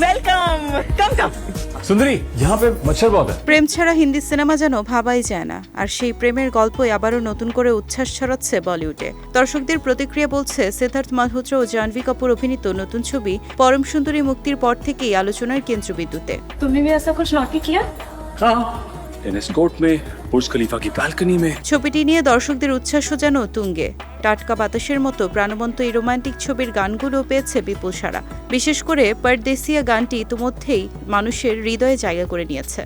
Welcome कम कम सुंदरी यहाँ पे मच्छर बहुत है প্রেম ছাড়া হিন্দি সিনেমা যেন ভাবাই যায় না আর সেই প্রেমের গল্পই আবারও নতুন করে উচ্ছ্বাস ছড়াচ্ছে বলিউডে দর্শকদের প্রতিক্রিয়া বলছে সিদ্ধার্থ মালহোত্রা ও জাহ্নবী কাপুর অভিনীত নতুন ছবি পরম সুন্দরী মুক্তির পর থেকেই আলোচনার কেন্দ্রবিন্দুতে तुमने भी ऐसा कुछ नॉटी किया हाँ टेनिस कोर्ट में বুর্জ খলিফা ব্যালকনি মে ছবিটি নিয়ে দর্শকদের উচ্ছ্বাসও যেন তুঙ্গে। টাটকা বাতাসের মতো প্রাণবন্ত এই রোমান্টিক ছবির গানগুলো পেয়েছে বিপুল সারা। বিশেষ করে পারদেসিয়া গানটি ইতিমধ্যেই মানুষের হৃদয়ে জায়গা করে নিয়েছে।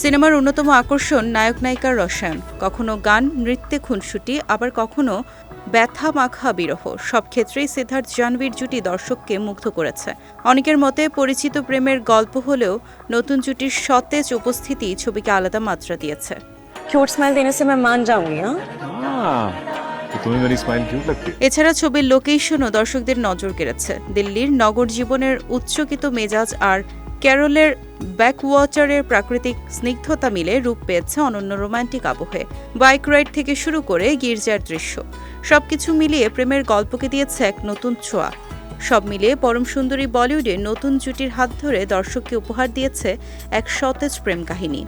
সিনেমার অন্যতম আকর্ষণ নায়ক নায়িকার রসায়ন কখনো গান নৃত্যে খুনসুটি আবার কখনো ব্যথা মাখা বিরহ সব ক্ষেত্রেই সিদ্ধার্থ জাহ্নবীর জুটি দর্শককে মুগ্ধ করেছে অনেকের মতে পরিচিত প্রেমের গল্প হলেও নতুন জুটির সতেজ উপস্থিতি ছবিকে আলাদা মাত্রা দিয়েছে क्यूट स्माइल देने से मैं मान जाऊंगी हाँ हाँ तो तुम्हें मेरी स्माइल क्यूट लगती है এছাড়া ছবির লোকেশনও দর্শকদের নজর কেড়েছে দিল্লির নগর জীবনের উচ্চকিত মেজাজ আর ক্যারলের ব্যাকওয়াটারের প্রাকৃতিক স্নিগ্ধতা মিলে রূপ পেয়েছে অনন্য রোমান্টিক আবহে। বাইক রাইড থেকে শুরু করে গির্জার দৃশ্য। সবকিছু মিলিয়ে প্রেমের গল্পকে দিয়েছে এক নতুন ছোঁয়া। সব মিলিয়ে পরম সুন্দরী বলিউডে নতুন জুটির হাত ধরে দর্শককে উপহার দিয়েছে এক সতেজ প্রেম কাহিনী।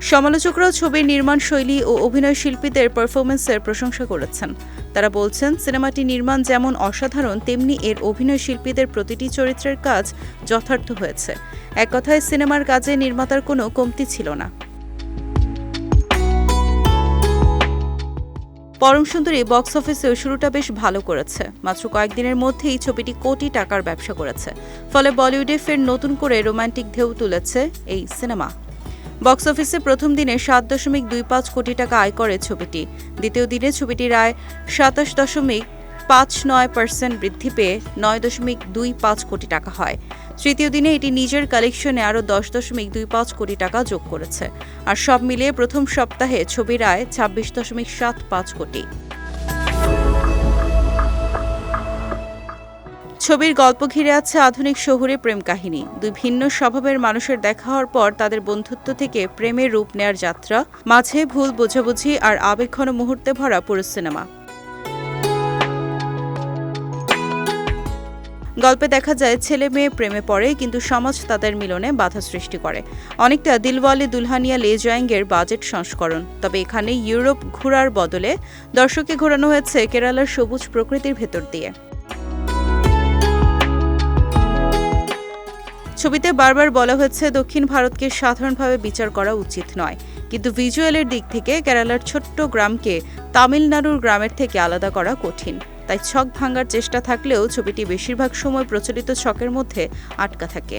সমালোচকরাও ছবির নির্মাণ শৈলী ও অভিনয় শিল্পীদের পারফরমেন্সের প্রশংসা করেছেন। তারা বলছেন, সিনেমাটি নির্মাণ যেমন অসাধারণ, তেমনি এর অভিনয় শিল্পীদের প্রতিটি চরিত্রের কাজ যথার্থ হয়েছে। এক কথায়, সিনেমার কাজে নির্মাতার কোনো কমতি ছিল না। পরম সুন্দরী বক্স অফিসেও শুরুটা বেশ ভালো করেছে। মাত্র কয়েকদিনের মধ্যেই ছবিটি কোটি টাকার ব্যবসা করেছে। ফলে বলিউডে ফের নতুন করে রোমান্টিক ঢেউ তুলেছে এই সিনেমা। বক্স অফিসে প্রথম দিনে সাত দশমিক দুই পাঁচ কোটি টাকা আয় করে ছবিটি। দ্বিতীয় দিনে ছবিটির আয় সাতাশ দশমিক পাঁচ নয় পার্সেন্ট বৃদ্ধি পেয়ে নয় দশমিক দুই পাঁচ কোটি টাকা হয়। তৃতীয় দিনে এটি নিজের কালেকশনে আরও দশ দশমিক দুই পাঁচ কোটি টাকা যোগ করেছে। আর সব মিলিয়ে প্রথম সপ্তাহে ছবির আয় ছাব্বিশ দশমিক সাত পাঁচ কোটি। ছবির গল্প ঘিরে আছে আধুনিক শহুরে প্রেম কাহিনী। দুই ভিন্ন স্বভাবের মানুষের দেখা হওয়ার পর তাদের বন্ধুত্ব থেকে প্রেমের রূপ নেয়ার যাত্রা, মাঝে ভুল বোঝাবুঝি আর আবেগঘন মুহূর্তে ভরা পুরো সিনেমা। গল্পে দেখা যায়, ছেলে মেয়ে প্রেমে পড়ে, কিন্তু সমাজ তাদের মিলনে বাধা সৃষ্টি করে। অনেকটা দিলওয়ালে দুলহানিয়া লে জয়েঙ্গের বাজেট সংস্করণ। তবে এখানে ইউরোপ ঘোরার বদলে দর্শককে ঘোরানো হয়েছে কেরালার সবুজ প্রকৃতির ভেতর দিয়ে। ছবিতে বারবার বলা হয়েছে দক্ষিণ ভারতকে সাধারণভাবে বিচার করা উচিত নয়। কিন্তু ভিজুয়ালের দিক থেকে কেরালার ছোট্ট গ্রামকে তামিলনাড়ুর গ্রামের থেকে আলাদা করা কঠিন। তাই ছক ভাঙার চেষ্টা থাকলেও ছবিটি বেশিরভাগ সময় প্রচলিত ছকের মধ্যে আটকা থাকে।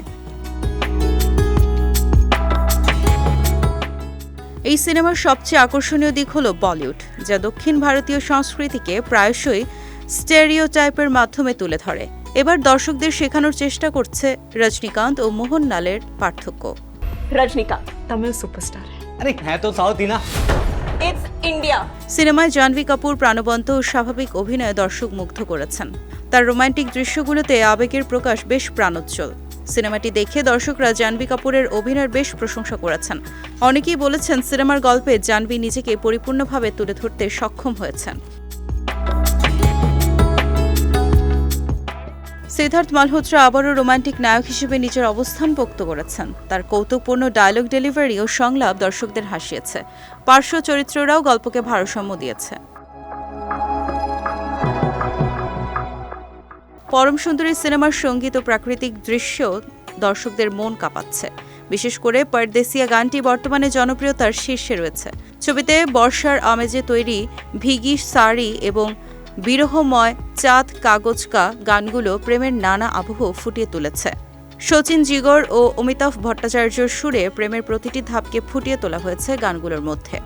এই সিনেমার সবচেয়ে আকর্ষণীয় দিক হলো বলিউড, যা দক্ষিণ ভারতীয় সংস্কৃতিকে প্রায়শই স্টেরিওটাইপের মাধ্যমে তুলে ধরে। এবার দর্শকদের শেখানোর চেষ্টা করছে রজনীকান্ত ও মোহন লালের পার্থক্য। রজনীকান্ত তামিল সুপারস্টার। আরে হ্যাঁ তো না ইটস ইন্ডিয়া সিনেমায় জাহ্নবী কাপুর প্রাণবন্ত ও স্বাভাবিক অভিনয়ে দর্শক মুগ্ধ করেছেন। তার রোমান্টিক দৃশ্যগুলোতে আবেগের প্রকাশ বেশ প্রাণোচ্ছল সিনেমাটি দেখে দর্শকরা জাহ্নবী কাপুরের অভিনয়ের বেশ প্রশংসা করেছেন। অনেকেই বলেছেন সিনেমার গল্পে জাহ্নবী নিজেকে পরিপূর্ণভাবে তুলে ধরতে সক্ষম হয়েছেন। সিদ্ধার্থ মালহোত্রা আবারও রোমান্টিক নায়ক হিসেবে নিজের অবস্থান পোক্ত করেছেন। তার কৌতুকপূর্ণ ডায়লগ ডেলিভারি ও সংলাপ দর্শকদের হাসিয়েছে। পার্শ্ব চরিত্ররাও গল্পকে ভারসাম্য দিয়েছে। পরম সুন্দরী সিনেমার সংগীত ও প্রাকৃতিক দৃশ্য দর্শকদের মন কাঁপাচ্ছে। বিশেষ করে পরদেসিয়া গানটি বর্তমানে জনপ্রিয়তার শীর্ষে রয়েছে। ছবিতে বর্ষার আমেজে তৈরি ভিগি সারি এবং বিরহময় চাঁদ কাগজ কা গানগুলো প্রেমের নানা আবহ ফুটিয়ে তুলেছে। শচীন জিগর ও অমিতাভ ভট্টাচার্যর সুরে প্রেমের প্রতিটি ধাপকে ফুটিয়ে তোলা হয়েছে গানগুলোর মধ্যে।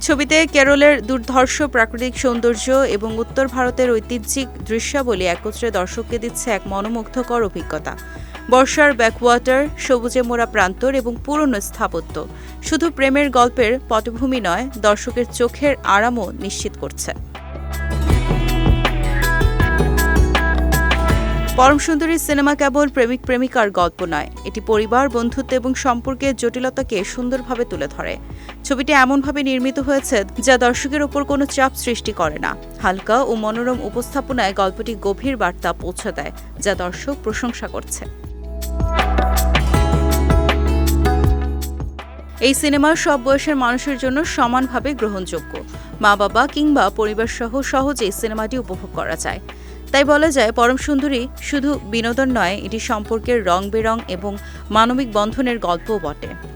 ছবিতে কেরলের দুর্ধর্ষ প্রাকৃতিক সৌন্দর্য এবং উত্তর ভারতের ঐতিহ্যিক দৃশ্যাবলী একত্রে দর্শককে দিচ্ছে এক মনোমুগ্ধকর অভিজ্ঞতা। বর্ষার ব্যাকওয়াটার, সবুজে মোড়া প্রান্তর এবং পুরনো স্থাপত্য। শুধু প্রেমের গল্পের পটভূমি নয়, দর্শকের চোখের আরামও নিশ্চিত করছে। পরম সুন্দরী সিনেমা কেবল প্রেমিক প্রেমিকার গল্প নয়, এটি পরিবার, বন্ধুত্ব এবং সম্পর্কের জটিলতাকে সুন্দরভাবে তুলে ধরে। ছবিটি এমনভাবে নির্মিত হয়েছে যা দর্শকের উপর কোনো চাপ সৃষ্টি করে না। হালকা ও মনোরম উপস্থাপনায় গল্পটি গভীর বার্তা পৌঁছে দেয়, যা দর্শক প্রশংসা করছে। এই সিনেমা সব বয়সের মানুষের জন্য সমানভাবে গ্রহণযোগ্য। মা বাবা কিংবা পরিবার সহ সহজেই সিনেমাটি উপভোগ করা যায়। তাই বলা যায়, পরম সুন্দরী শুধু বিনোদন নয়, এটি সম্পর্কের রং বেরং এবং মানবিক বন্ধনের গল্পও বটে।